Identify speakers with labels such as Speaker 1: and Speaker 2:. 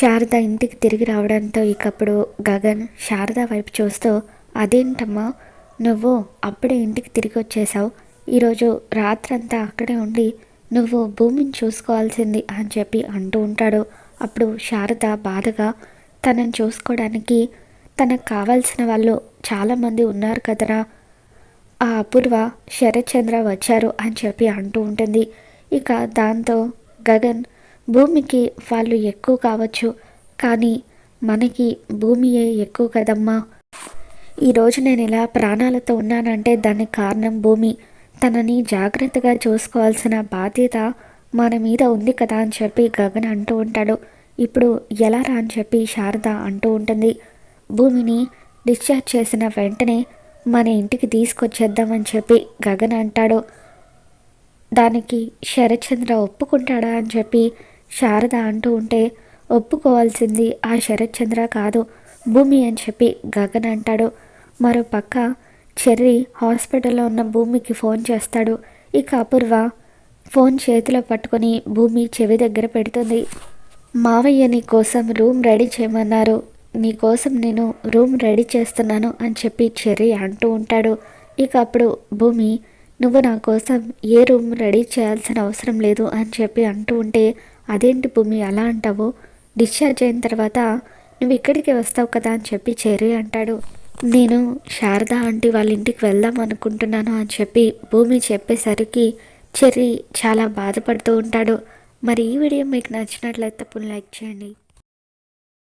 Speaker 1: శారద ఇంటికి తిరిగి రావడంతో ఇకప్పుడు గగన్ శారద వైపు చూస్తూ అదేంటమ్మా? నువ్వు అప్పుడే ఇంటికి తిరిగి వచ్చేసావు ఈరోజు రాత్రంతా అక్కడే ఉండి నువ్వు భూమిని చూసుకోవాల్సింది అని చెప్పి అంటూ ఉంటాడు. అప్పుడు శారద బాధగా తనని చూసుకోవడానికి తనకు కావాల్సిన వాళ్ళు చాలామంది ఉన్నారు కదరా. ఆ అపూర్వ శరత్చంద్ర వచ్చారు అని చెప్పి అంటూ ఉంటుంది. ఇక దాంతో గగన్ భూమికి వాళ్ళు ఎక్కువ కావచ్చు కానీ మనకి భూమియే ఎక్కువ కదమ్మా. ఈరోజు నేను ఇలా ప్రాణాలతో ఉన్నానంటే దానికి కారణం భూమి. తనని జాగ్రత్తగా చూసుకోవాల్సిన బాధ్యత మన మీద ఉంది కదా అని చెప్పి గగన్ అంటూ ఉంటాడు. ఇప్పుడు ఎలా రా అని చెప్పి శారద అంటూ ఉంటుంది. భూమిని డిశ్చార్జ్ చేసిన వెంటనే మన ఇంటికి తీసుకొచ్చేద్దామని చెప్పి గగన్ అంటాడు. దానికి శరత్చంద్ర ఒప్పుకుంటాడా అని చెప్పి శారద అంటూ ఉంటే ఒప్పుకోవాల్సింది ఆ శరత్చంద్ర కాదు భూమి అని చెప్పి గగన్ అంటాడు. మరో పక్క చెర్రీ హాస్పిటల్లో ఉన్న భూమికి ఫోన్ చేస్తాడు. ఇక అపూర్వ ఫోన్ చేతిలో పట్టుకొని భూమి చెవి దగ్గర పెడుతుంది. మావయ్య నీ కోసం రూమ్ రెడీ చేయమన్నారు. నీ కోసం నేను రూమ్ రెడీ చేస్తున్నాను అని చెప్పి చెర్రీ అంటూ ఉంటాడు. ఇక అప్పుడు భూమి నువ్వు నా కోసం ఏ రూమ్ రెడీ చేయాల్సిన అవసరం లేదు అని చెప్పి అంటూ ఉంటే అదేంటి భూమి అలా అంటావు? డిశ్చార్జ్ అయిన తర్వాత నువ్వు ఇక్కడికి వస్తావు కదా అని చెప్పి చెర్రీ అంటాడు. నేను శారదా ఆంటీ వాళ్ళ ఇంటికి వెళ్దాం అనుకుంటున్నాను అని చెప్పి భూమి చెప్పేసరికి చెర్రీ చాలా బాధపడుతూ ఉంటాడు. మరి ఈ వీడియో మీకు నచ్చినట్లయితే తప్పని లైక్ చేయండి.